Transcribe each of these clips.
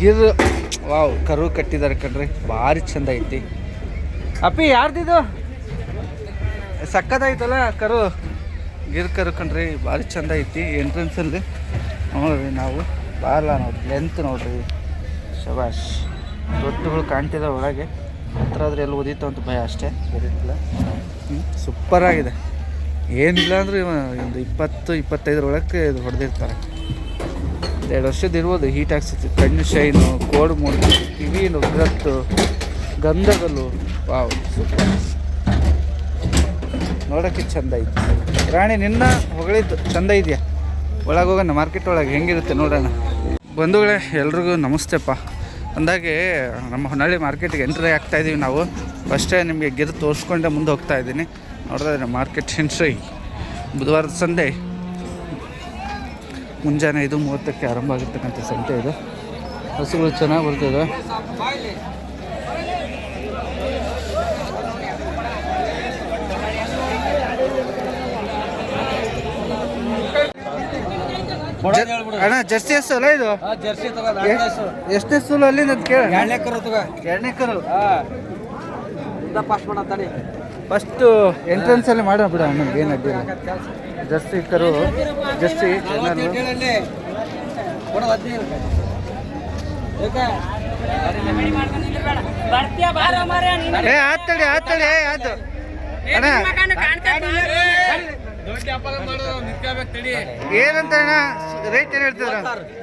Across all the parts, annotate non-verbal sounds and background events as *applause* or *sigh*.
Gir wow ಕರು ಕಟ್ಟಿದ್ದಾರೆ ಕಣ್ರಿ. ಭಾರಿ ಚಂದ ಐತಿ. ಅಪ್ಪಿ ಯಾರ್ದಿದು? ಸಕ್ಕದಾಯ್ತಲ್ಲ ಕರು? ಗಿರ್ ಕರು ಕಣ್ರಿ ಭಾರಿ ಚಂದ ಐತಿ ಎಂಟ್ರೆನ್ಸಲ್ಲಿ ನೋಡ್ರಿ ನಾವು. ಬಾಲ ನೋಡ್ರಿ ಲೆಂತ್ ನೋಡ್ರಿ. ಶಬಾಷ್. ದೊಡ್ಡಗಳು ಕಾಣ್ತಿದೆ ಒಳಗೆ. ಹತ್ರ ಆದ್ರೆ ಎಲ್ಲಿ ಓದಿತ್ತು ಅಂತ ಭಯ ಅಷ್ಟೇ. ಬರೀತಿಲ್ಲ ಸೂಪರ್ ಆಗಿದೆ. ಏನಿಲ್ಲ ಅಂದ್ರೆ ಇವ ಒಂದು ಇಪ್ಪತ್ತು ಇಪ್ಪತ್ತೈದರ ಒಳಗೆ ಇದು ಹೊಡೆದಿರ್ತಾರೆ. ಎರಡು ವರ್ಷದ ಇರ್ಬೋದು ಹೀಟ್ ಆಗ್ತೈತಿ ಕಣ್ಣು ಶೈನು ಕೋಡ್ ಮೂಡ್, ಕಿವಿ ನುಗ್ರತ್ತು ಗಂಧಗಲು ವಾವ್ ಸೂಪರ್ ನೋಡೋಕ್ಕೆ ಚಂದ ಐತಿ. ರಾಣಿ, ನಿನ್ನ ಹೊಗಳಿದ್ದು ಚಂದ ಇದೆಯಾ? ಒಳಗೆ ಹೋಗೋಣ ಮಾರ್ಕೆಟ್ ಒಳಗೆ ಹೆಂಗಿರುತ್ತೆ ನೋಡೋಣ. ಬಂಧುಗಳೇ, ಎಲ್ರಿಗೂ ನಮಸ್ತೆಪ್ಪ. ಅಂದಾಗೆ ನಮ್ಮ ಹೊನ್ನಾಳಿ ಮಾರ್ಕೆಟ್ಗೆ ಎಂಟ್ರಿ ಆಗ್ತಾ ಇದೀವಿ ನಾವು. ಫಸ್ಟೇ ನಿಮಗೆ ಗಿರ್ ತೋರಿಸ್ಕೊಂಡೆ ಮುಂದೆ ಹೋಗ್ತಾ ಇದ್ದೀನಿ. ನೋಡಿದ್ರೆ ಮಾರ್ಕೆಟ್ ಎಂಟ್ರಿ ಬುಧವಾರದ ಸಂಡೆ. ಮುಂಜಾನೆ ಐದು ಮೂವತ್ತಕ್ಕೆ ಆರಂಭ ಆಗಿರ್ತಕ್ಕಂಥ ಸಂತೆ ಇದು. ಹಸುಗಳು ಚೆನ್ನಾಗಿ ಬರ್ತಿದೆ. ಅಣ್ಣ ಜರ್ಸಿ ಹಸು ಅಲ್ಲ ಇದು? ಎಷ್ಟು ಹಸು. ಅಲ್ಲಿ ಕೇಳ. ಎರಡನೇ ಕರು ತಗೋ. ಎರಡನೇ ಕರು. ಇಂದ ಪಾಸ್ ಮಾಡತ್ತಾನೆ ಫಸ್ಟು ಎಂಟ್ರೆನ್ಸಲ್ಲಿ ಮಾಡೋಣ ಬಿಡ ಅಣ್ಣ, ಏನು ಅಡ್ಡಿಲ್ಲ ಜರ್ಸಿ ಕರು ಜರ್ಸಿ ಏ, ಆತಡಿ ಆತಡಿ ಅಣ್ಣ. ಏನಂತ ಅಣ್ಣ? ರೇಟ್ ಏನು ಹೇಳ್ತಿದ್ರ?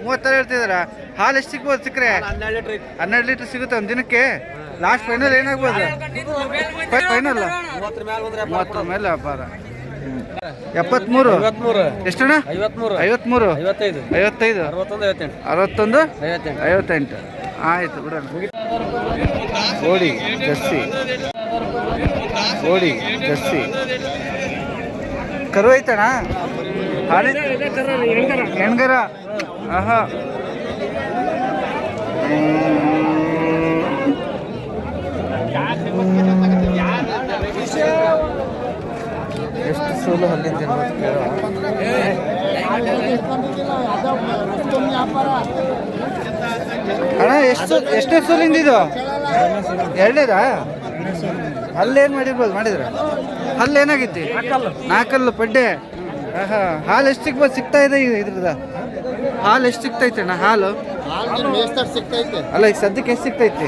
ಮೂವತ್ತಾರು ಹೇಳ್ತಿದಾರ? ಹಾಲು ಎಷ್ಟು ಸಿಗ್ಬೋದು ಸಿಕ್ಕರೆ? ಹನ್ನೆರಡು ಲೀಟ್ರ್ ಸಿಗುತ್ತೆ ಒಂದು ದಿನಕ್ಕೆ? ಲಾಸ್ಟ್ ಫೈನಲ್ ಏನಾಗ್ಬೋದು? ಫೈನಲ್ ಮೂವತ್ತರ ಮೇಲೆ ವ್ಯಾಪಾರ. ಎಪ್ಪತ್ಮೂರು ಎಷ್ಟಣ್ಣ? ಐವತ್ಮೂರು ಐವತ್ಮೂರು ಐವತ್ತೈದು. ಅರವತ್ತೊಂದು ಐವತ್ತೆಂಟು. ಆಯ್ತು ಬಿಡೋಣ. ಓಡಿ ಜರ್ಸಿ. ಓಡಿ ಜರ್ಸಿ. ಕರು ಐತಣ್ಣ? ಹೆಣ್ಗರ. ಆಹಾ. ಎಷ್ಟು ಸೋಲು ಹಲ್ಲಿಂದ ಅಣ್ಣ, ಎಷ್ಟು ಎಷ್ಟನೇ ಸೋಲಿಂದ ಇದು? ಎರಡನೇದಾ? ಅಲ್ಲೇನು ಮಾಡಿರ್ಬೋದು, ಮಾಡಿದ್ರೆ? ಅಲ್ಲಿ ಏನಾಗೈತಿ ನಾಲ್ಕಲ್ಲು ಪಡ್ಡೆ? ಹಾಲು ಎಷ್ಟು ಸಿಗ್ಬೋದು? ಸಿಗ್ತಾ ಇದೆ ಇದು ಇದ್ರದ ಹಾಲು ಎಷ್ಟು ಸಿಗ್ತೈತೆ ಅಣ್ಣ, ಹಾಲು? ಅಲ್ಲ, ಈಗ ಸದ್ಯಕ್ಕೆ ಎಷ್ಟು ಸಿಗ್ತೈತಿ?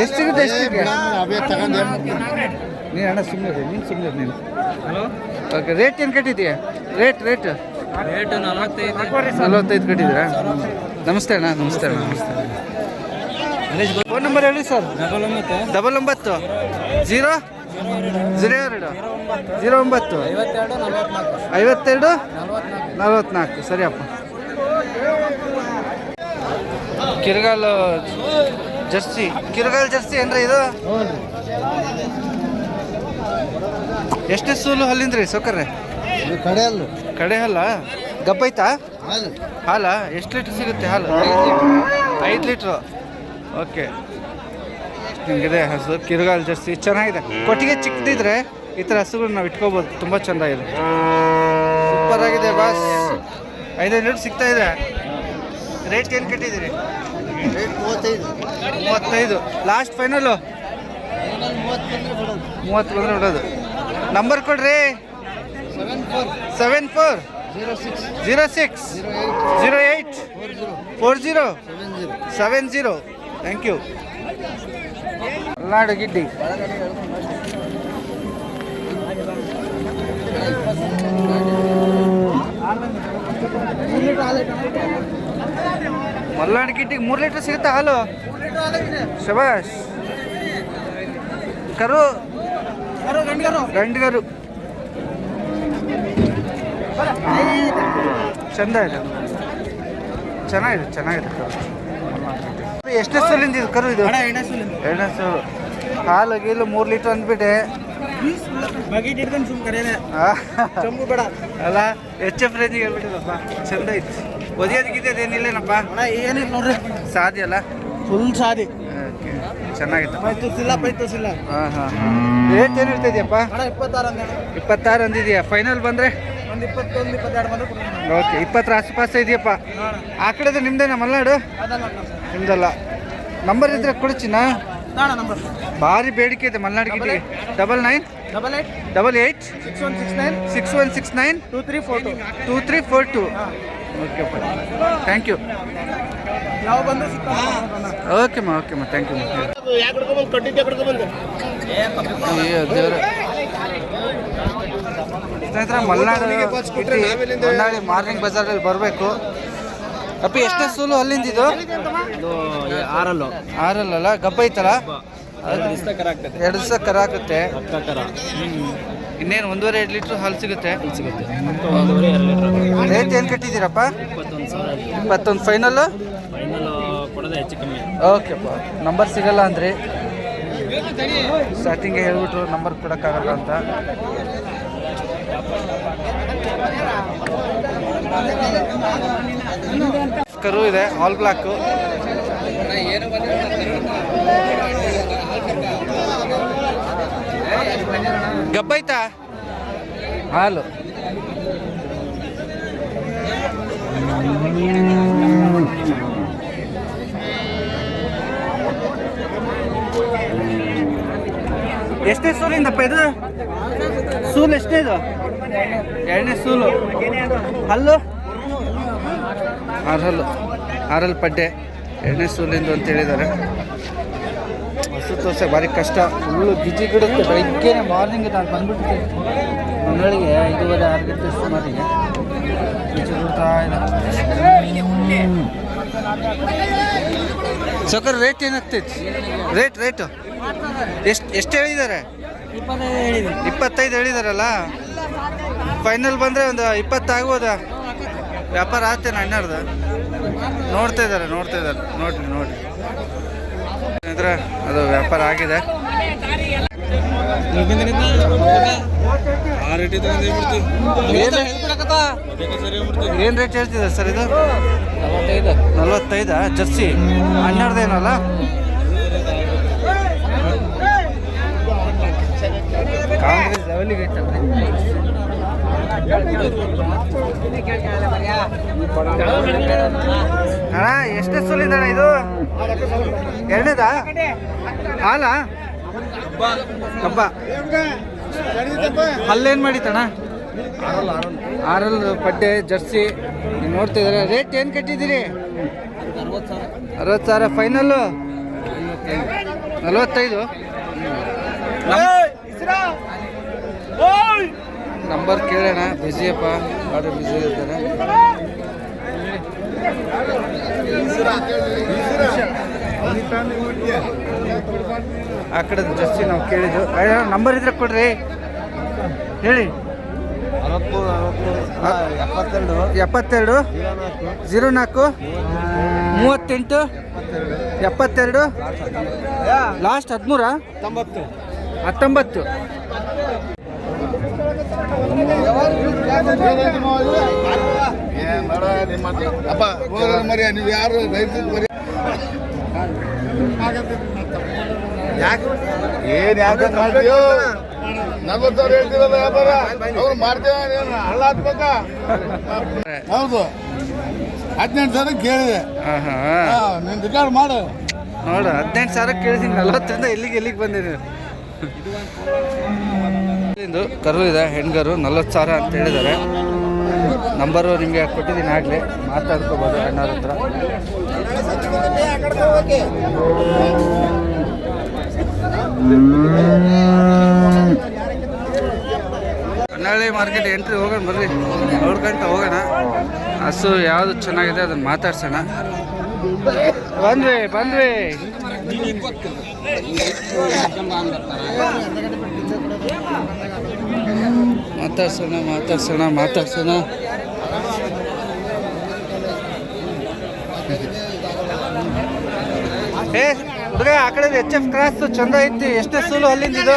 ಎಷ್ಟು ಸಿಗುತ್ತೆ ಎಷ್ಟು ಸಿಗುತ್ತೆ? ಅವೇ ತಗೊಂಡ್ ನೀನು ಅಣ್ಣ ಸುಮ್ಮನೆ ನೀನು ಸುಮ್ಮನೆ ನೀನು. ಓಕೆ ರೇಟ್ ಏನು ಕಟ್ಟಿದೀಯ ರೇಟ್ ರೇಟ್ ರೇಟ್ ನಲವತ್ತೈದು. ನಲ್ವತ್ತೈದು ಕಟ್ಟಿದ್ದೀರಾ? ನಮಸ್ತೆ ಅಣ್ಣ ನಮಸ್ತೆ ಅಣ್ಣ ನಮಸ್ತೆ ಫೋನ್ ನಂಬರ್ ಹೇಳಿ ಸರ್. ಡಬಲ್ ಒಂಬತ್ತು. ಡಬಲ್ ಒಂಬತ್ತು. ಜೀರೋ ಜೀರೋ ಎರಡು. ಜೀರೋ ಒಂಬತ್ತು. ಐವತ್ತೆರಡು ನಲ್ವತ್ನಾಲ್ಕು. ಸರಿಯಪ್ಪ. ಕಿರ್ಗಾಲ್ ಜರ್ಸಿ ಕಿರುಗಾಲ್ ಜರ್ಸಿ ಏನ್ರಿ ಇದು? ಎಷ್ಟು ಸೂಲು ಹಲ್ಲಿಂದ್ರಿ ಸೌಕರ್ರೆ ಕಡೆ ಹಲ್ಲು. ಕಡೆ ಹಲ್ಲ? ಗಬ್ಬೈತಾ? ಹಾಲು. ಹಾಲ? ಎಷ್ಟು ಲೀಟ್ರ್ ಸಿಗುತ್ತೆ ಹಾಲು? ಐದು ಲೀಟ್ರು. ಓಕೆ. ಹಿಂಗಿದೆ ಹಸು ಕಿರುಗಾಲ್ ಜರ್ಸಿ ಚೆನ್ನಾಗಿದೆ. ಕೊಟ್ಟಿಗೆ ಚಿಕ್ಕದಿದ್ರೆ ಈ ಥರ ಹಸುಗಳನ್ನ ನಾವು ಇಟ್ಕೋಬೋದು. ತುಂಬ ಚೆಂದ ಇದೆ ಸೂಪರ್ ಆಗಿದೆ ಬಾಸ್. ಐದೈದು ಲೀಟ್ರ್ ಸಿಗ್ತಾ ಇದೆ. ರೇಟ್ ಏನು ಕಟ್ಟಿದ್ದೀರಿ? ರೇಟ್ ಮೂವತ್ತೈದು. ಮೂವತ್ತೈದು. ಲಾಸ್ಟ್ ಫೈನಲು ಮೂವತ್ತು ಬಂದ್ರೆ ಬಿಡೋದು. ನಂಬರ್ ಕೊಡ್ರಿ. Seven four zero six zero eight four zero seven zero seven zero thank you Malnad Gidda. Malnad ಗಿಡ್ಡಿಗೆ ಮೂರು ಲೀಟ್ರ್ ಸಿಗುತ್ತಾ ಹಾಲು? ಶಬಾಷ್. ಕರು. ಗಂಡಿಗರು. ಚಂದ ಇದೆ. ಚೆನ್ನಾಗಿದೆ ಚೆನ್ನಾಗಿದೆ ಕರು. ಎಷ್ಟನೇ ಸಲಿಂದ ಇದು ಕರು ಇದು? ಎರಡನೇ ಸಲ ಹಾಲು ಗೀಲು ಮೂರು ಲೀಟರ್ ಅಂದ್ಬಿಟ್ಟೆ. ಅಲ್ಲ ಎಚ್ ಎಫ್ ರೇಂಜಿಗೆ ಹೇಳ್ಬಿಟ್ಟಿದಪ್ಪ ಚಂದ ಐತಿ ಒದಿಯೋದಕ್ಕಿದ್ದೇನಿಲ್ಲೇನಪ್ಪ ಅಣ್ಣ ಏನಿಲ್ಲ ನೋಡ್ರಿ. ಸಾಧ್ಯ ಅಲ್ಲ? Full sorry. ಓಕೆ. ಚೆನ್ನಾಗಿತ್ತು. ಹಾಂ ಹಾಂ. ರೇಟ್ ಏನು ಇಪ್ಪತ್ತಾರು ಅಂದೇಣ ಇಪ್ಪತ್ತಾರು ಅಂದಿದ್ಯಾ? ಫೈನಲ್ ಬಂದರೆ? ಒಂದು ಇಪ್ಪತ್ತೊಂದು ಇಪ್ಪತ್ತೆರಡು ಬಂದ್ರೆ ಕೊಡ್ತೀನಿ ಓಕೆ ಇಪ್ಪತ್ತರ ಆಸುಪಾಸು ಇದೆಯಪ್ಪ? ಆ ಕಡೆದು ನಿಮ್ದೇನಾ ಮಲ್ನಾಡು? ನಿಮ್ಮದಲ್ಲ ನಿಮ್ದಲ್ಲ. ನಂಬರ್ ಇದ್ರೆ ಕೊಡ್ಚಿನ ಭಾರಿ ಬೇಡಿಕೆ ಇದೆ ಮಲ್ನಾಡಿಗೆ double nine double eight double eight six one six nine six one six nine two three four two two three four two ಓಕೆಪ್ಪ thank you ಓಕೆಮ್ಮ ಓಕೆಮ್ಮ ಥ್ಯಾಂಕ್ ಯು ಅಯ್ಯೋ ಸ್ನೇಹಿತರ ಮಲ್ನಾಡು ಮಲ್ನಾಡಿ ಮಾರ್ನಿಂಗ್ ಬಜಾರಲ್ಲಿ ಬರಬೇಕು. ಅಪ್ಪಿ ಎಷ್ಟೇ ಸೂಲು ಅಲ್ಲಿಂದ ಇದು? ಆರಲ್ಲು. ಆರಲ್ಲಲ್ಲ? ಗಬ್ಬ ಐತಲ್ಲ ಎರಡು ದಿವಸ ಕರ ಆಗುತ್ತೆ. ಇನ್ನೇನು ಒಂದೂವರೆ ಎರಡು ಲೀಟ್ರ್ ಹಾಲು ಸಿಗುತ್ತೆ. ರೇಟ್ ಏನು ಕಟ್ಟಿದ್ದೀರಪ್ಪ? ಇಪ್ಪತ್ತೊಂದು ಫೈನಲ್ಲು ಓಕೆಪ್ಪ ನಂಬರ್ ಸಿಗಲ್ಲ ಅಂದ್ರಿ? ಸ್ಟಾರ್ಟಿಂಗ್ ಹೇಳ್ಬಿಟ್ರು ನಂಬರ್ ಕೊಡೋಕ್ಕಾಗಲ್ಲ ಅಂತ. ಕರು ಇದೆ ಆಲ್ ಬ್ಲಾಕು ಗಬ್ಬೈತಾ? ಹಾಲು. ಎಷ್ಟೇ ಸೂಲಿಂದಪ್ಪ ಇದು? ಸೂಲು ಎಷ್ಟೇ ಇದು? ಎರಡನೇ ಸೂಲು. ಹಲ್ಲು? ಆರು ಹಲ್ಲು ಆರಲ್ಲಿ ಪಡ್ಡೆ. ಎರಡನೇ ಸೂಲಿಂದು ಅಂತ ಹೇಳಿದ್ದಾರೆ. ಹಸು ತೋರ್ಸೆ ಭಾರಿ ಕಷ್ಟ. ಫುಲ್ಲು ಗಿಜಿ ಗಿಡುತ್ತೆ ಬೆಳಿಗ್ಗೆನೆ ಮಾರ್ನಿಂಗ್ ನಾನು ಬಂದ್ಬಿಟ್ಟಿದ್ದೆ ಮಂಗಳಿಗೆ ಐದೂವರೆ ಆರು ಗಂಟೆ ಸುಮಾರಿಗೆ. ಗಿಜಿ ಬಿಡ್ತಾ ಇದೆ ಸೌಕರ್ ರೇಟ್ ಏನಾಗ್ತೈತಿ? ರೇಟ್ ರೇಟು ಎಷ್ಟು ಎಷ್ಟು ಹೇಳಿದ್ದಾರೆ? ಇಪ್ಪತ್ತೈದು ಹೇಳಿದೆ ಇಪ್ಪತ್ತೈದು ಹೇಳಿದಾರಲ್ಲ? ಫೈನಲ್ ಬಂದರೆ ಒಂದು ಇಪ್ಪತ್ತು ಆಗ್ಬೋದಾ ವ್ಯಾಪಾರ ಆಗ್ತೇನೆ ಅಣ್ಣಾರ್ದು ನೋಡ್ತಾ ಇದ್ದಾರೆ ನೋಡ್ತಾ ಇದ್ದಾರೆ. ನೋಡಿರಿ ನೋಡ್ರಿ. ಅಂದ್ರೆ ಅದು ವ್ಯಾಪಾರ ಆಗಿದೆ. ಏನು ರೇಟ್ ಹೇಳ್ತಿದೆ ಸರ್ ಇದು? ನಲ್ವತ್ತೈದ. ಜರ್ಸಿ? ಹನ್ನೆರಡು ಏನಲ್ಲ ಕಾಂಗ್ರೆಸ್ ಲೆವೆಲಿಗೆ ಐತಲ್ರಿ. ಅಣ್ಣ ಎಷ್ಟೇ ಸುಲಿದಣ್ಣ ಇದು? ಎರಡನೇದಾ? ಹಾಲ? ಕಬ್ಬ. ಹಲ್ಲೇನು ಮಾಡಿತಣ್ಣ ಆರಲ್ ಪಡ್ಡೆ ಜರ್ಸಿ. ನೀವು ನೋಡ್ತಾ ಇದ್ದಾರೆ? ರೇಟ್ ಏನು ಕಟ್ಟಿದ್ದೀರಿ? ಅರವತ್ತು ಸಾವಿರ ಫೈನಲ್ಲು ನಲವತ್ತೈದು? ನಂಬರ್ ಕೇಳೋಣ ಬಿಸಿಯಪ್ಪ ಬಿಜಿ ಬಿಸಿ ಇರ್ತಾರೆ ಆ ಕಡೆ ಜಾಸ್ತಿ ನಾವು ಕೇಳಿದ್ದು. ನಂಬರ್ ಇದ್ರೆ ಕೊಡ್ರಿ. ಹೇಳಿ. ಎಪ್ಪತ್ತೆರಡು ಜೀರೋ ನಾಲ್ಕು ಮೂವತ್ತೆಂಟು, ಎಪ್ಪತ್ತೆರಡು ಲಾಸ್ಟ್ ಹದಿಮೂರ? ಹತ್ತೊಂಬತ್ತು ಹತ್ತೊಂಬತ್ತು. ಅಪ್ಪ ಮರಿ ನೀವು ಯಾರು ಮರಿ ಯಾಕೆ? ಏನ್ ಯಾಕೆ ಮಾಡ್ತೀಯೋ? ನಲ್ವತ್ತು ಸಾವಿರ ಹೇಳ್ತಿರಲ್ಲ ವ್ಯಾಪಾರ? ಅವ್ರು ಮಾಡ್ತೇವೆ ಹಳ್ಳ ಹಾಕ್ಬೇಕಾ? ಹೌದು. ಹದಿನೆಂಟು ಸಾವಿರ ಕೇಳಿದೆ. ಹಾ, ರಿಕಾರ್ಡ್ ಮಾಡು. ನೋಡು ಹದಿನೆಂಟು ಸಾವಿರ ಕೇಳಿದೀನಿ ನಲ್ವತ್ತರಿಂದ ಎಲ್ಲಿಗೆ ಎಲ್ಲಿಗೆ ಬಂದಿದೆ ಇದು ಕರು ಇದೆ ಹೆಣ್ಗರು ನಲ್ವತ್ತು ಸಾವಿರ ಅಂತ ಹೇಳಿದ್ದಾರೆ. ನಂಬರು ನಿಮಗೆ ಕೊಟ್ಟಿದ್ದೀನಿ ಆಗಲೇ, ಮಾತಾಡ್ಕೋಬೋದು ಅಣ್ಣವ್ರ ಹತ್ರ. ಹೊನ್ನಾಳಿ ಮಾರ್ಕೆಟ್ ಎಂಟ್ರಿ ಹೋಗೋಣ ಬರ್ರಿ. ನೋಡ್ಕೊಂತ ಹೋಗೋಣ. ಹಸು ಯಾವುದು ಚೆನ್ನಾಗಿದೆ ಅದನ್ನು ಮಾತಾಡ್ಸೋಣ. ಬಂದ್ವಿ ಬಂದ್ವಿ. ಮಾತಾಡ್ಸೋಣ ಮಾತಾಡ್ಸೋಣ ಮಾತಾಡ್ಸೋಣ. ಏ ಹುಡುಗ ಆ ಕಡೆ ಎಚ್ ಎಫ್ ಕ್ರಾಸ್ ಚಂದ ಐತಿ ಎಷ್ಟೇ ಸೂಲು ಅಲ್ಲಿಂದ ಇದು.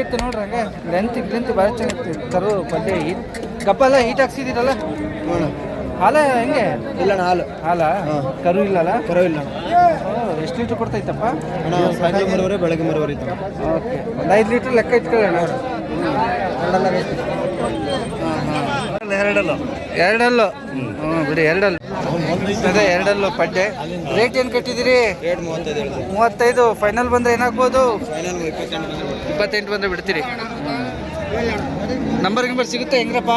ಐತಿ ನೋಡ್ರಿ ಹಂಗೆ. ಲೆಂತ್ ಲೆಂತ್ ಭಾಳ ಚೆನ್ನಾಗಿತ್ತು ಕರು ಪಲ್ಯ ಹೀಟ್ ಕಪ್ಪೆಲ್ಲ ಹೀಟ್ ಹಾಕ್ಸಿದಿರಲ್ಲ? ಹಾಲ ಹೆಂಗೆ? ಇಲ್ಲ ಹಾಲು. ಹಾಲ? ಕರು ಇಲ್ಲಲ್ಲ? ಕರು ಇಲ್ಲ ಎಷ್ಟು ಲೀಟ್ರ್ ಕೊಡ್ತೈತಪ್ಪ? ಸಾಯಂಕಾಲ ಮರುವರೆ ಬೆಳಗ್ಗೆ ಮರುವರೆ ಓಕೆ. ಒಂದು ಐದು ಲೀಟ್ರ್ ಲೆಕ್ಕ ಇಟ್ಕೊಳ್ಳೋಣ. ಎರಡಲ್ಲ ಎರಡಲ್ಲ ಎರಡಲ್ಲು. ಹ್ಞೂ ಬಿಡಿ ಎರಡಲ್ಲು. ಅದೇ ಎರಡಲ್ಲೂ ಪಡ್ಡೆ. ರೇಟ್ ಏನು ಕಟ್ಟಿದಿರಿ ಮೂವತ್ತೈದು ಫೈನಲ್ ಬಂದರೆ ಏನಾಗ್ಬೋದು? ಇಪ್ಪತ್ತೆಂಟು ಬಂದ್ರೆ ಬಿಡ್ತೀರಿ. ನಂಬರ್ ಗಿಂಬರ್ ಸಿಗುತ್ತೆ ಹೆಂಗ್ರಪ್ಪ?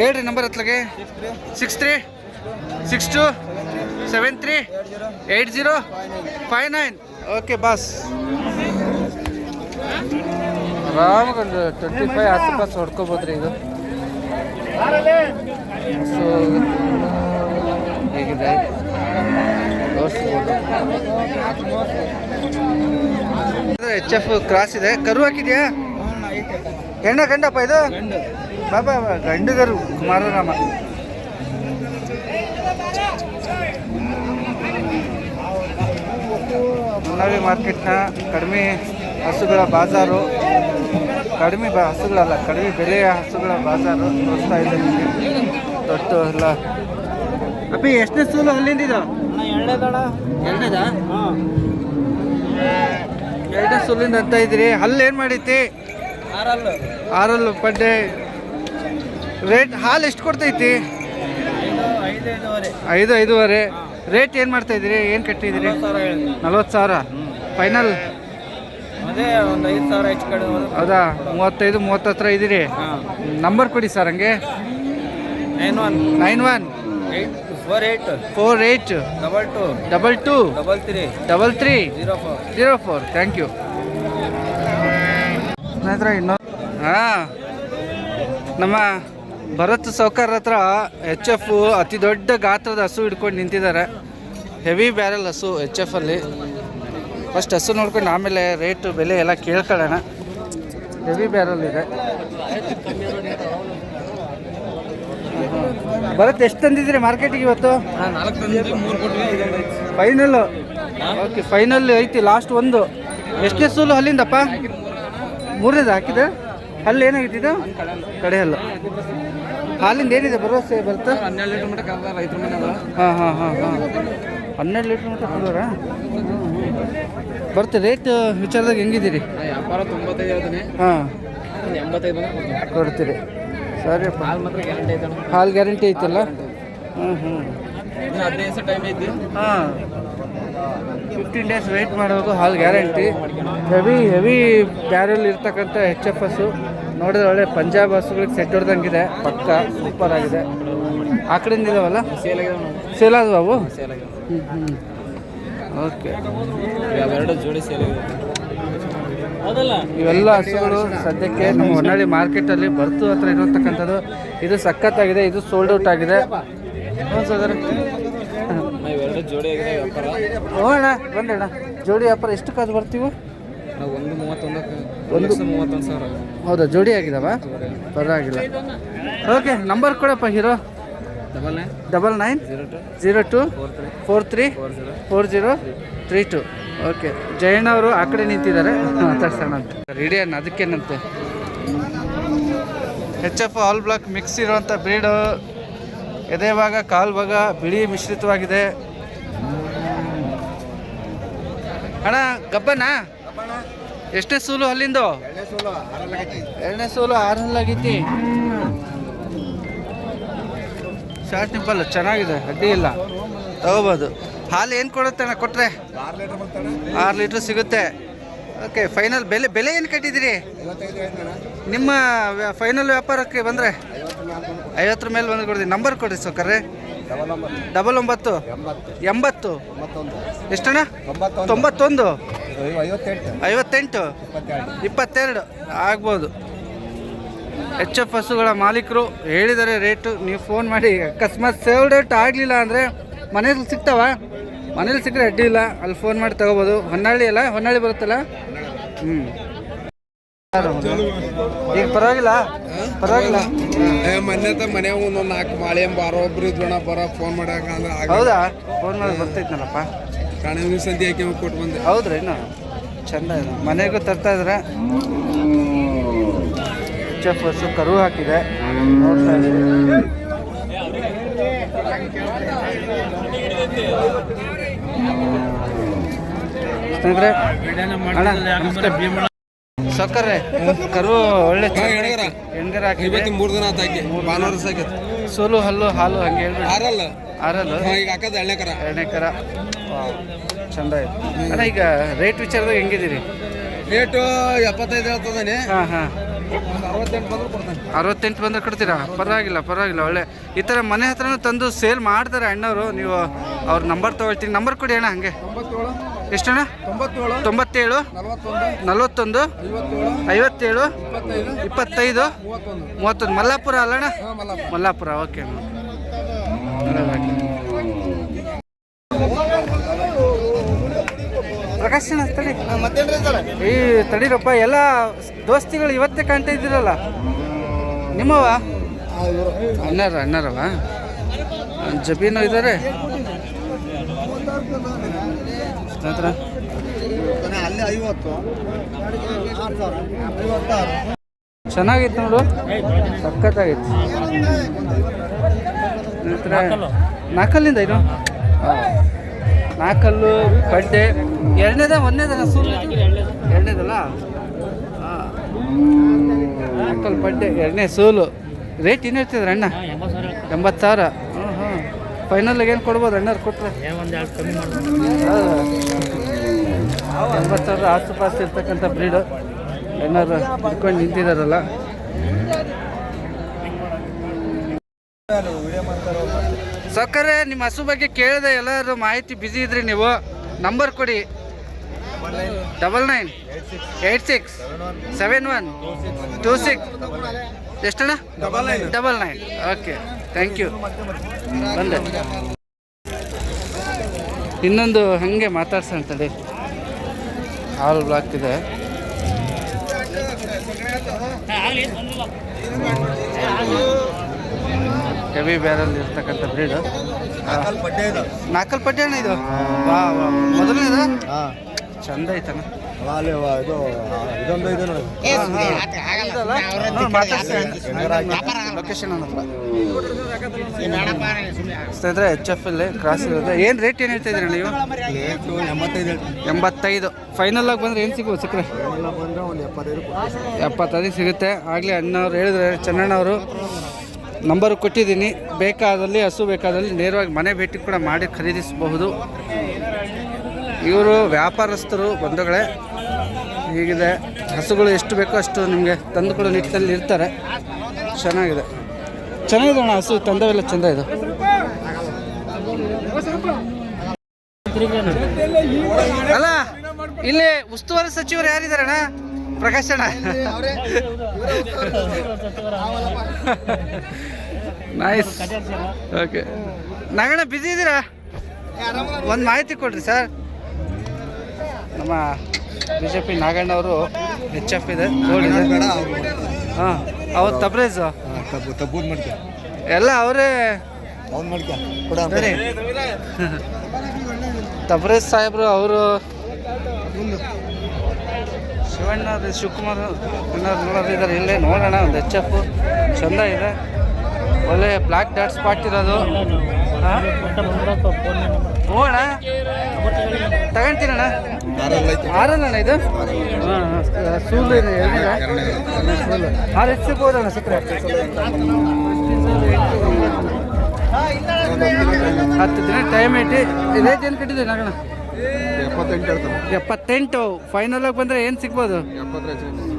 ಹೇಳ್ರಿ number ಹತ್ಲಾಗೆ. Six three six two seven three eight zero five nine okay boss ಆರಾಮಾಗಿ ಒಂದು ಟ್ವೆಂಟಿ ಫೈವ್ ಹತ್ತು ಬಸ್ ಹೊಡ್ಕೋಬೋದ್ರಿ ಇದು. ಸೊ ಎಚ್ ಎಫ್ ಕ್ರಾಸ್ ಇದೆ. ಕರು ಹಾಕಿದ್ಯಾ? ಹೆಣ್ಣ ಗಂಡಪ್ಪ ಇದು? ಬಾಬಾ ಗಂಡುಗರು ಕುಮಾರರಾಮ. ಮುನ್ನಾಳಿ ಮಾರ್ಕೆಟ್ನ ಕಡಿಮೆ ಹಸುಗಳ ಬಾಜಾರು. ಕಡಿಮೆ ಬ ಹಸುಗಳಲ್ಲ, ಕಡಿಮೆ ಬೆಲೆಯ ಹಸುಗಳ ಬಾಜಾರು ತೋರಿಸ್ತಾ ಇದೆ ದೊಡ್ಡ ಎಲ್ಲ. ಅಪ್ಪಿ ಎಷ್ಟನೇ ಸೂಲು ಅಲ್ಲಿಂದ ಇದು? ಎರಡನೇದಾ ಎರಡನೇ ಸೂಲಿಂದ ಅಂತ ಇದ್ರಿ ಹಲ್ಲು ಏನು ಮಾಡೈತಿ ಆರಲ್ಲು. ಆರಲ್ಲು ಪಡ್ಡೆ ರೇಟ್ ಹಾಲು ಎಷ್ಟು ಕೊಡ್ತೈತಿ? ಐದು ಐದೂವರೆ. ಐದು ಐದೂವರೆ. ರೇಟ್ ಏನು ಮಾಡ್ತಾ ಇದ್ದೀರಿ ಏನು ಕಟ್ಟಿದ್ದೀರಿ? ನಲ್ವತ್ತು ಸಾವಿರ ಫೈನಲ್ ಹೌದಾ? ಮೂವತ್ತೈದು ಮೂವತ್ತತ್ರ ಇದ್ದೀರಿ. ನಂಬರ್ ಕೊಡಿ ಸರ್ ಹಂಗೆ. Nine one nine one four eight four eight double two double two double three double three zero four zero four thank you ಸ್ನೇಹಿತರೆ ಇನ್ನೊಂದು ಹಾಂ. ನಮ್ಮ ಭರತ್ ಸೌಕರ್ ಹತ್ರ ಎಚ್ ಎಫ್ ಅತಿ ದೊಡ್ಡ ಗಾತ್ರದ ಹಸು ಹಿಡ್ಕೊಂಡು ನಿಂತಿದ್ದಾರೆ. ಹೆವಿ ಬ್ಯಾರಲ್ ಹಸು ಎಚ್ ಎಫ್ ಅಲ್ಲಿ. ಫಸ್ಟ್ ಹಸು ನೋಡ್ಕೊಂಡು ಆಮೇಲೆ ರೇಟು ಬೆಲೆ ಎಲ್ಲ ಕೇಳ್ಕೊಳ್ಳೋಣ. ಹೆವಿ ಬ್ಯಾರಲ್ ಇದೆ. ಭರತ್ ಎಷ್ಟು ತಂದಿದ್ದೀರಿ ಮಾರ್ಕೆಟಿಗೆ ಇವತ್ತು? ಫೈನಲ್ ಓಕೆ ಫೈನಲ್ ಐತಿ ಲಾಸ್ಟ್ ಒಂದು. ಎಷ್ಟೇ ಸೂಲು ಅಲ್ಲಿಂದಪ್ಪ? ಮೂರನೇದು ಹಾಕಿದೆ ಅಲ್ಲಿ ಏನಾಗಿತ್ತು ಇದು? ಕಡೆ ಹಲ್ಲು. ಹಾಲಿಂದ ಏನಿದೆ ಭರವಸೆ ಬರುತ್ತೆ? ಹನ್ನೆರಡು ಲೀಟ್ರ್ ಮಟ್ಟ ಕರ್ದ ರೈತರ ಮನೆ ಹಾಂ ಹಾಂ ಹಾಂ ಹಾಂ. ಹನ್ನೆರಡು ಲೀಟ್ರ್ ಮಟ್ಟ ಕಲ್ಲರ ಬರ್ತೆ ರೇಟ್ ವಿಚಾರದಾಗ ಹೆಂಗಿದ್ದೀರಿ? ವ್ಯಾಪಾರ ತೊಂಬತ್ತೈದು ಹೇಳ್ತಾನೆ. ಹಾಂ. ಎಂಬತ್ತೈದು ಕೊಡ್ತೀರಿ. ಸರಿಯಪ್ಪ ಹಾಲು ಗ್ಯಾರಂಟಿ ಐತಲ್ಲ? ಹ್ಞೂ ಹ್ಞೂ ಹಾಂ. ಫಿಫ್ಟೀನ್ ಡೇಸ್ ವೆಯ್ಟ್ ಮಾಡಬೇಕು ಹಾಲು ಗ್ಯಾರಂಟಿ ಹೆವಿ ಹೆವಿ ಬ್ಯಾರಲ್ ಇರ್ತಕ್ಕಂಥ ಎಚ್ ಎಫ್ ಎಸ್ಸು ನೋಡಿದ್ರೆ ಒಳ್ಳೆ ಪಂಜಾಬ್ ಹಸುಗಳಿಗೆ ಸೆಟ್ ಹೊಡೆದಂಗಿದೆ. ಪಕ್ಕ ಸೂಪರ್ ಆಗಿದೆ. ಆ ಕಡೆಯಿಂದ ಇದಾವಲ್ಲ? ಸೇಲ್ ಆದ ಬಾಬು ಸೇಲ್ ಆದವು ಅವು? ಸೇಲ್ ಹ್ಞೂ ಹ್ಞೂ ಓಕೆ ಎರಡು ಜೋಡಿ ಸೇಲ್ ಇವೆಲ್ಲ ಹಸುಗಳು ಸದ್ಯಕ್ಕೆ ನಮ್ಮ ಹೊನ್ನಾಳಿ ಮಾರ್ಕೆಟಲ್ಲಿ ಬರ್ತು ಹತ್ರ ಇರತಕ್ಕಂಥದ್ದು. ಇದು ಸಖತ್ತಾಗಿದೆ ಇದು ಸೋಲ್ಡ್ ಔಟ್ ಆಗಿದೆ. ಅಣ್ಣ ಬಂದಣ್ಣ. ಜೋಡಿ ವ್ಯಾಪಾರ ಎಷ್ಟು ಕಾದು ಬರ್ತೀವಿ? ಹೌದಾ ಜೋಡಿ ಆಗಿದಾವ? ಪರವಾಗಿಲ್ಲ. ಓಕೆ ನಂಬರ್ ಕೊಡಪ್ಪ hero. Double nine zero two four three four zero three two okay, Jayanna ಅವರು ಆ ಕಡೆ ನಿಂತಿದ್ದಾರೆ. ಮಾತಾಡ್ಸೋಣ ಅಂತ. ರೆಡಿ ಅನ್ನ ಅದಕ್ಕೇನಂತೆ? H F all black mix ಇರುವಂಥ ಬ್ರೀಡು ಎದೆ ಭಾಗ ಕಾಲು ಭಾಗ ಬಿಳಿ ಮಿಶ್ರಿತವಾಗಿದೆ. ಅಣ್ಣ ಗಬ್ಬನಾ ಎಷ್ಟೇ ಸೂಲು ಅಲ್ಲಿಂದು? ಎರಡನೇ ಸೂಲು ಆರಲ್ಲಾಗೈತಿ ಶಾರ್ಟ್ ಸಿಂಪಲ್ ಚೆನ್ನಾಗಿದೆ, ಅಡ್ಡಿ ಇಲ್ಲ. ತಗೋಬೋದು. ಹಾಲು ಏನು ಕೊಡುತ್ತೆ ಅಣ್ಣ? ಕೊಟ್ಟರೆ ಆರು ಲೀಟ್ರ್ ಸಿಗುತ್ತೆ. ಓಕೆ ಫೈನಲ್ ಬೆಲೆ ಬೆಲೆ ಏನು ಕಟ್ಟಿದ್ದೀರಿ? ನಿಮ್ಮ ಫೈನಲ್ ವ್ಯಾಪಾರಕ್ಕೆ ಬಂದರೆ ಐವತ್ತರ ಮೇಲೆ ಬಂದು ಕೊಡ್ತೀವಿ ನಂಬರ್ ಕೊಡಿ ಸೌಕರ್ರೆ ಡಬಲ್ ಒಂಬತ್ತು. ಎಂಬತ್ತು. ಎಷ್ಟಣ್ಣ? ತೊಂಬತ್ತೊಂದು. ಐವತ್ತೆಂಟು. ಇಪ್ಪತ್ತೆರಡು. ಆಗ್ಬೋದು. ಎಚ್ ಎಫ್ ಹಸುಗಳ ಮಾಲೀಕರು ಹೇಳಿದರೆ ರೇಟು. ನೀವು ಫೋನ್ ಮಾಡಿ ಅಕಸ್ಮಾತ್ ಸೇವ್ ಡೇಟ್ ಆಗಲಿಲ್ಲ ಅಂದರೆ ಮನೇಲಿ ಸಿಗ್ತಾವ? ಮನೇಲಿ ಸಿಕ್ಕರೆ ಅಡ್ಡಿ ಇಲ್ಲ. ಅಲ್ಲಿ ಫೋನ್ ಮಾಡಿ ತಗೋಬೋದು. ಹೊನ್ನಾಳಿ ಅಲ್ಲ? ಹೊನ್ನಾಳಿ ಬರುತ್ತಲ್ಲ? ಹ್ಞೂ ಈಗ ಪರವಾಗಿಲ್ಲ? ಪರವಾಗಿಲ್ಲ. ಮೊನ್ನೆ ಮನ್ಯಾಗ ಒಂದೊಂದು ನಾಲ್ಕು ಮಾಳೆ ಬಾರೋ ಒಬ್ರು ಇದ್ವಣ ಬರೋ ಫೋನ್ ಮಾಡಾಕ ಅಂದ್ರೆ ಹೌದಾ? ಫೋನ್ ಮಾಡಿ ಬರ್ತೈತ್ನಲ್ಲಪ್ಪ. ಕಣವಿನ ಸಂತಿ ಹಾಕಿ ಕೊಟ್ಟು ಬಂದೆ. ಹೌದ್ರಿ ಇನ್ನು? ಚಂದ ಇದೆ. ಮನೆಗೂ ತರ್ತಾ ಇದ್ರೆ. ಎಫ್ ಹಸು ಕರು ಹಾಕಿದೆ. ನೋಡ್ತಾ ಸ್ನೇಹಿತರೆ ಸಕ್ಕರೆ ಕರು ಒಳ್ಳೆ ಹಾ, ಎಣ್ಗರ. ಎಣ್ಗರ ಹಾಕಿದೆ ಇವತ್ತಿ ಮೂರು ದಿನ ಆತ ಹಾಕಿ ಭಾನುವಾರ ಸಾಕೈತಿ. ಸೋಲು ಹಲ್ಲು ಹಾಲು ಹಂಗೆ ಹೇಳ್ಬಿಡಿ. ಆರಲ್ಲ? ಆರಲ್ಲ? ಈಗ ಹಾಕದ ಎಣ್ಣೆ ಕರ. ಎರಡನೇ ಕರ. ಚಂದ ಅಣ್ಣ ಈಗ ರೇಟ್ ವಿಚಾರದಾಗ ಹೆಂಗಿದ್ದೀರಿ? ರೇಟು ಎಪ್ಪತ್ತೈದು ಹೇಳ್ತದಾನೆ ಹಾಂ ಹಾಂ. ಅರವತ್ತೆಂಟು ಬಂದ್ರೆ ಕೊಡ್ತೀರಾ? ಪರವಾಗಿಲ್ಲ ಪರವಾಗಿಲ್ಲ. ಒಳ್ಳೆ ಈ ಥರ ಮನೆ ಹತ್ರನೂ ತಂದು ಸೇಲ್ ಮಾಡ್ತಾರೆ ಅಣ್ಣವರು. ನೀವು ಅವ್ರ ನಂಬರ್ ತೊಗೊಳ್ತೀನಿ. ನಂಬರ್ ಕೊಡಿ ಅಣ್ಣ ಹಂಗೆ. ಎಷ್ಟಣ್ಣ ತೊಂಬತ್ತೇಳು. ನಲವತ್ತೊಂದು. ಐವತ್ತೇಳು. ಇಪ್ಪತ್ತೈದು. ಮೂವತ್ತೊಂದು. ಮಲ್ಲಾಪುರ ಅಲ್ಲಣ್ಣ ಮಲ್ಲಾಪುರ. ಓಕೆ ಪ್ರಕಾಶ್ ಅಣ್ಣ ತಡಿ ಸರ್? ಈ ತಡೀರಪ್ಪ ಎಲ್ಲ ದೋಸ್ತಿಗಳು ಇವತ್ತೇ ಕಾಣ್ತಾ ಇದ್ದೀರಲ್ಲ. ನಿಮ್ಮವ ಅಣ್ಣಾರ ಅಣ್ಣಾರವ? ಜಬೀನು ಇದ್ದಾರೆ ನಂತರ ಚೆನ್ನಾಗಿತ್ತು ನೋಡು. ಸಕ್ಕತ್ತಾಗಿತ್ತು ನಂತರ ನಾಲ್ಕಲ್ಲಿಂದ ಇದು ನಾಲ್ಕಲ್ಲು ಬಡ್ಡೆ ಎರಡನೇದ, ಒಂದನೇದ ಸುಳ್ಳು ಎರಡನೇದಲ್ಲ? ಹಾಂ ನಾಲ್ಕಲ್ಲು ಬಡ್ಡೆ ಎರಡನೇ ಸೂಲು. ರೇಟ್ ಏನು ಹೇಳ್ತಿದ್ರು ಅಣ್ಣ. ಎಂಬತ್ತು ಸಾವಿರ. ಹ್ಞೂ ಹ್ಞೂ ಫೈನಲ್ಗೆ ಏನು ಕೊಡ್ಬೋದು ಅಣ್ಣವ್ರು ಕೊಟ್ಟರೆ ಎಂಬತ್ತು ಸಾವಿರ ಆಸುಪಾಸು ಇರ್ತಕ್ಕಂಥ ಬ್ರೀಡು ಏನಾದ್ರು ಹಿಡ್ಕೊಂಡು ನಿಂತಿದಾರಲ್ಲ. ಸಕ್ಕರೆ ನಿಮ್ಮ ಹಸು ಬಗ್ಗೆ ಕೇಳಿದೆ ಎಲ್ಲರೂ ಮಾಹಿತಿ ಬ್ಯುಸಿ ಇದ್ರಿ ನೀವು. ನಂಬರ್ ಕೊಡಿ. Double nine eight six seven one two six ಎಷ್ಟಣ್ಣ? Double nine okay thank you ಬಂದೆ. ಇನ್ನೊಂದು ಹಾಗೆ ಮಾತಾಡ್ಸೋಣ ತಡಿ. ಹಾಲ್ ಬ್ಲಾಕ್ ಇದೆ. ಹೆವಿ ಬ್ಯಾರಲ್ ಇರ್ತಕ್ಕಂಥ ಬ್ರೀಡ್ ನಾಲ್ಕಲ್ ಪಟ್ಟೆ ಅಣ್ಣ ಇದು? ವಾ ವಾ. ಮೊದಲನೇದ ಹಾಂ. ಚಂದ ಐತಣ್ಣ. ಅಲ್ಲಿ ಇದು ಇದೊಂದು ಇದೆ ನೋಡಿ. ಲೊಕೇಶನ್ ಸ್ನೇಹಿತರೆ ಎಚ್ ಎಫ್ ಅಲ್ಲಿ ಕ್ರಾಸ್ ಇರೋದು. ಏನು ರೇಟ್ ಏನು ಹೇಳ್ತಾ ಇದ್ರಿ ನೀವು? ಎಂಬತ್ತೈದು ಎಂಬತ್ತೈದು. ಫೈನಲ್ ಆಗಿ ಬಂದ್ರೆ ಏನು ಸಿಗ್ಬೋದು ಸಿಕ್ಕರೆ? ಎಪ್ಪತ್ತೈದು ಸಿಗುತ್ತೆ. ಆಗಲೇ ಅಣ್ಣವ್ರು ಹೇಳಿದ್ರೆ ಚೆನ್ನಣ್ಣವರು. ನಂಬರ್ ಕೊಟ್ಟಿದ್ದೀನಿ. ಬೇಕಾದಲ್ಲಿ, ಹಸು ಬೇಕಾದಲ್ಲಿ ನೇರವಾಗಿ ಮನೆ ಭೇಟಿ ಕೂಡ ಮಾಡಿ ಖರೀದಿಸಬಹುದು. ಇವರು ವ್ಯಾಪಾರಸ್ಥರು, ಬಂಧುಗಳೇ. ಹೀಗಿದೆ. ಹಸುಗಳು ಎಷ್ಟು ಬೇಕೋ ಅಷ್ಟು ನಿಮಗೆ ತಂದು ಕೊಡೋ ನಿಟ್ಟಿನಲ್ಲಿ ಇರ್ತಾರೆ. ಚೆನ್ನಾಗಿದೆ. ಚೆನ್ನಾಗಿದೆ ಅಣ್ಣ ಹಸು. ತಂದವೆಲ್ಲ ಚೆಂದ ಇದು. ಅಲ್ಲ, ಇಲ್ಲಿ ಉಸ್ತುವಾರಿ ಸಚಿವರು ಯಾರಿದಾರಣ್ಣ ಪ್ರಕಾಶ್ ಅಣ್ಣ. ನೈಸ್ ಓಕೆ ನಾಗಣ್ಣ ಬಿಸಿ ಇದ್ದೀರಾ ಒಂದು ಮಾಹಿತಿ ಕೊಡ್ರಿ ಸರ್ ನಮ್ಮ ಬಿ ಜೆ ಪಿ ನಾಗಣ್ಣವರು ಎಚ್ ಎಫ್ ಇದೆ. ಹಾಂ ಅವ್ರು ತಬ್ರೇಜ್ ಎಲ್ಲ ಅವರೇ ತಬ್ರೇಜ್ *laughs* ಸಾಹೇಬ್ರು ಅವರು ಶಿವಣ್ಣ ಅದು ಶಿವಕುಮಾರ್ ಅಣ್ಣವ್ರು ನೋಡೋದಿದ್ದಾರೆ ಇಲ್ಲೇ ನೋಡೋಣ, ಒಂದು ಎಚ್ ಎಫ್ ಚಂದ ಇದೆ. ಒಳ್ಳೆ ಬ್ಲ್ಯಾಕ್ ಡಾಟ್ ಸ್ಪಾಟ್ ಇರೋದು. ಹಾಂ? ಹ್ಞೂ ಅಣ್ಣ. ತಗೊಂತೀನಣ್ಣ ಆರಲ್ಲಣ್ಣ ಇದು? ಸೂಲು ಇದೆ ಆರು ಎಷ್ಟು ಸಿಗ್ಬೋದಣ್ಣ ಸಿಕ್ಕರೆ. ಹತ್ತು ದಿನ ಟೈಮ್ ಇಟ್ಟು ರೇಟ್ ಏನು ಕಟ್ಟಿದ್ದೀನಿ ನಗಣ ಎಪ್ಪತ್ತೆಂಟು ಹೇಳ್ತಾನೆ. ಎಪ್ಪತ್ತೆಂಟು. ಫೈನಲ್ ಆಗಿ ಬಂದರೆ ಏನು ಸಿಗ್ಬೋದು?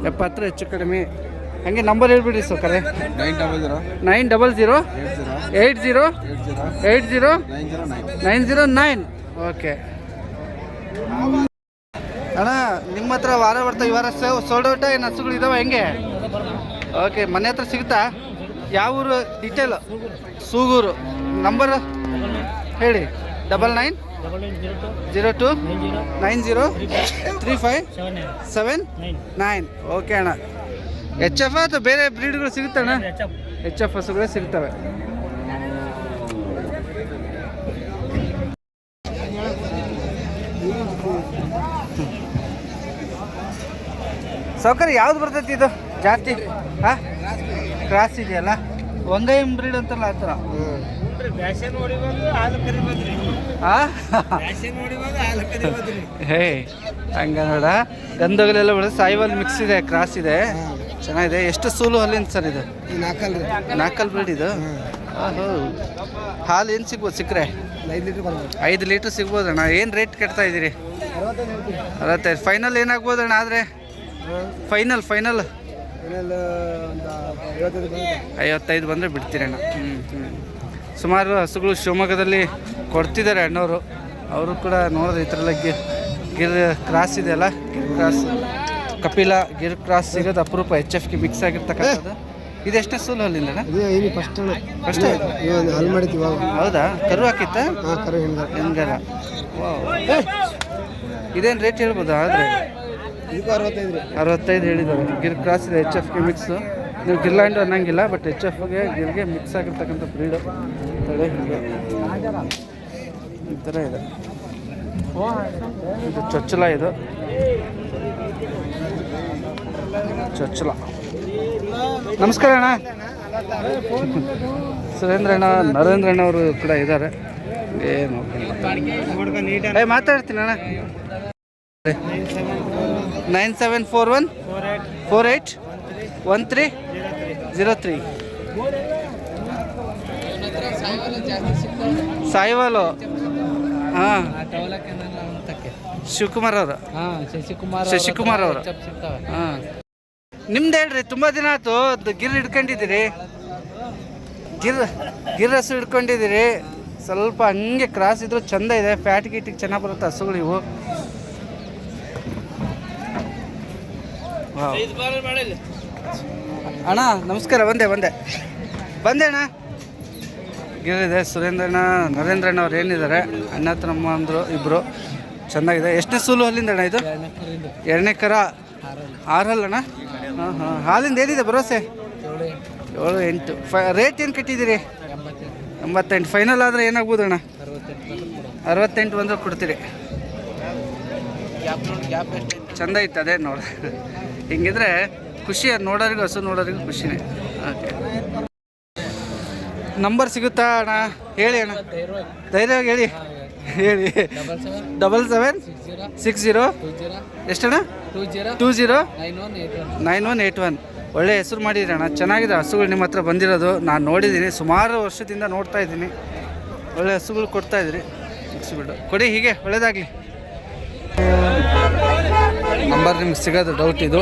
ಎಪ್ಪತ್ತರ ಹೆಚ್ಚು ಕಡಿಮೆ. ಹಂಗೆ ನಂಬರ್ ಹೇಳ್ಬಿಡಿ ಸೊ ಕರೆ nine double zero nine double zero eight zero eight zero eight zero eight zero nine zero nine okay ಅಣ್ಣ ನಿಮ್ಮ ಹತ್ರ ವಾರ ಬರ್ತಾ ಈ ವಾರ ಸೋಲ್ಡ್ ಔಟ ಏನು ಹಸುಗಳು ಇದಾವೆ ಹೆಂಗೆ? ಓಕೆ ಮನೆ ಹತ್ರ ಸಿಗುತ್ತಾ? ಯಾವ ಊರು? ಡೀಟೇಲ್ ಸೂಗೂರು. ನಂಬರ್ ಹೇಳಿ. Double nine zero two nine zero three five seven nine okay ಅಣ್ಣ. ಎಚ್ ಎಫ್ ಅಥವಾ ಬೇರೆ ಬ್ರೀಡ್ಗಳು ಸಿಗುತ್ತಣ್ಣ ಎಚ್ ಎಫ್ ಹಸುಗಳೇ ಸಿಗ್ತವೆ. ಸೌಕರ್ಯ ಯಾವ್ದು ಬರ್ತೈತಿ ಇದು? ಜಾತಿ ಹಾ? ಕ್ರಾಸ್ ಇದೆಯಲ್ಲ? ಒಂದೇ ಬ್ರೀಡ್ ಅಂತಲ್ಲ ಆ ಥರ. ಹಾ ಹೇ ಹಂಗ ನೋಡ. ಗಂಧಗಳೆಲ್ಲ ಬಿಡ ಸಾಯಿವಾಲ್ ಮಿಕ್ಸ್ ಇದೆ ಕ್ರಾಸ್ ಇದೆ. ಚೆನ್ನಾಗಿದೆ. ಎಷ್ಟು ಸೂಲು ಹಲ್ಲಿನ ಸರ್ ಇದು? ನಾಕಲ್ ನಾಲ್ಕಲ್ ಬ್ರೀಡ್ ಇದು? ಹಾಲು ಏನು ಸಿಗ್ಬೋದು ಸಿಕ್ಕರೆ? ಐದು ಲೀಟ್ರ್ ಸಿಗ್ಬೋದು ಅಣ್ಣ. ಏನು ರೇಟ್ ಕಟ್ತಾ ಇದ್ದೀರಿ ಅರವತ್ತೈದು ಫೈನಲ್ ಏನಾಗ್ಬೋದಣ್ಣ ಆದರೆ? ಫೈನಲ್ ಫೈನಲ್ ಐವತ್ತೈದು ಬಂದರೆ ಬಿಡ್ತೀರಣ್ಣ ಹ್ಞೂ ಹ್ಞೂ ಸುಮಾರು ಹಸುಗಳು ಶಿವಮೊಗ್ಗದಲ್ಲಿ ಕೊಡ್ತಿದ್ದಾರೆ ಅಣ್ಣವರು. ಅವರು ಕೂಡ ನೋಡಿದ್ರೆ ಈ ಥರ ಗಿರ್ ಗಿರ್ ಕ್ರಾಸ್ ಇದೆಯಲ್ಲ ಗಿರ್ ಕ್ರಾಸ್. ಕಪಿಲ ಗಿರ್ ಕ್ರಾಸ್ ಸಿಗೋದು ಅಪರೂಪ ಎಚ್ ಎಫ್ ಎಫ್ಗೆ ಮಿಕ್ಸ್ ಆಗಿರ್ತಕ್ಕಂಥದ್ದು. ಇದೆಷ್ಟೇ ಸೂಲು ಅಲ್ಲಿಂದ ಫಸ್ಟ್ ಫಸ್ಟ್ ಹಲ್ ಮಾಡಿದ್ವಿ ಹೌದಾ? ಕರು ಹಾಕಿತ್ತಾ? ಹೆಂಗಾರ ಇದೇನು ರೇಟ್ ಹೇಳ್ಬೋದು ಆದರೆ? ಅರವತ್ತೈದು ಹೇಳಿದ್ದಾರೆ. ಗಿರ್ ಕ್ರಾಸ್ ಇದೆ ಎಚ್ ಎಫ್ಗೆ ಮಿಕ್ಸು ನೀವು ಗಿರ್ಲ್ಯಾಂಡ್ ಅನ್ನಂಗಿಲ್ಲ ಬಟ್ ಎಚ್ ಎಫ್ಗೆ ಗಿರ್ಗೆ ಮಿಕ್ಸ್ ಆಗಿರ್ತಕ್ಕಂಥ ಬ್ರೀಡು ತಡೆ ಹೀಗೆ. ಈ ಥರ ಇದೆ. ಇದು ಚೊಚ್ಚಲ ಇದು. ಚೊಚ್ಚಲ. ನಮಸ್ಕಾರ ಅಣ್ಣ. ಸುರೇಂದ್ರ ಅಣ್ಣ, ನರೇಂದ್ರ ಅಣ್ಣ ಅವರು ಕೂಡ ಇದ್ದಾರೆ. ಏನು ಏ, ಮಾತಾಡ್ತೀನಿ ಅಣ್ಣ. Nine seven four one? Four eight one three? Zero three. ಸಾಯಿವಾಲು? ಹಾಂ. ಶಿವಕುಮಾರ್ ಅವರು. ಹಾಂ ಶಶಿಕುಮಾರ್ ಶಶಿಕುಮಾರ್ ಅವರು. ಹಾಂ. ನಿಮ್ದು ಹೇಳ್ರಿ ತುಂಬ ದಿನ ಆಯ್ತು ಗಿರ್ ಹಿಡ್ಕೊಂಡಿದ್ದೀರಿ. ಗಿರ್ ಗಿರ್ ಹಸು ಹಿಡ್ಕೊಂಡಿದ್ದೀರಿ. ಸ್ವಲ್ಪ ಹಂಗೆ ಕ್ರಾಸ್ ಇದ್ರು ಚಂದ ಇದೆ ಫ್ಯಾಟ್ ಗೀಟಿಗೆ ಚೆನ್ನಾಗಿ ಬರುತ್ತೆ ಹಸುಗಳು ಇವು ಅಣ್ಣ ನಮಸ್ಕಾರ ಬಂದೆ ಬಂದೆ. ಬಂದೆ ಅಣ್ಣ. ಗಿರಿದೆ ಸುರೇಂದ್ರಣ್ಣ ನರೇಂದ್ರಣ್ಣ ಅವ್ರು ಏನಿದ್ದಾರೆ? ಅಣ್ಣ ತಮ್ಮ ಅಂದರು ಇಬ್ಬರು ಚೆನ್ನಾಗಿದೆ. ಎಷ್ಟನೇ ಸೂಲು ಅಲ್ಲಿಂದ ಅಣ್ಣ ಇದು? ಎರಡನೇ ಕರ. ಆರಲ್ಲಣ್ಣ ಹಾಂ ಹಾಂ. ಹಾಲಿಂದ ಏನಿದೆ ಭರೋಸೆ ಏಳು ಎಂಟು. ಫೈ ರೇಟ್ ಏನು ಕಟ್ಟಿದ್ದೀರಿ? ಎಂಬತ್ತೆಂಟು. ಫೈನಲ್ ಆದರೆ ಏನಾಗ್ಬೋದು ಅಣ್ಣ? ಅರವತ್ತೆಂಟು ಬಂದರೆ ಕೊಡ್ತೀರಿ. ಚಂದ ಇತ್ತು ಅದೇ ನೋಡ. ಹಿಂಗಿದ್ರೆ ಖುಷಿ ಅದು ನೋಡೋರಿಗೂ, ಹಸು ನೋಡೋರಿಗೂ ಖುಷಿನೇ. ಓಕೆ. ನಂಬರ್ ಸಿಗುತ್ತಾ ಅಣ್ಣ? ಹೇಳಿ ಅಣ್ಣ. ಧೈರ್ಯವಾಗಿ ಹೇಳಿ. ಹೇಳಿ. Double seven six zero ಎಷ್ಟಣ್ಣ? Two zero nine one eight one ಒಳ್ಳೆ ಹೆಸರು ಮಾಡಿದ್ರಿ ಅಣ್ಣ. ಚೆನ್ನಾಗಿದೆ ಹಸುಗಳು ನಿಮ್ಮ ಹತ್ರ ಬಂದಿರೋದು. ನಾನು ನೋಡಿದ್ದೀನಿ. ಸುಮಾರು ವರ್ಷದಿಂದ ನೋಡ್ತಾ ಇದ್ದೀನಿ. ಒಳ್ಳೆ ಹಸುಗಳು ಕೊಡ್ತಾ ಇದ್ರಿ. ಕೊಡಿ ಹೀಗೆ, ಒಳ್ಳೇದಾಗಲಿ. ನಂಬರ್ ನಿಮ್ಗೆ ಸಿಗೋದು ಡೌಟ್ ಇದು.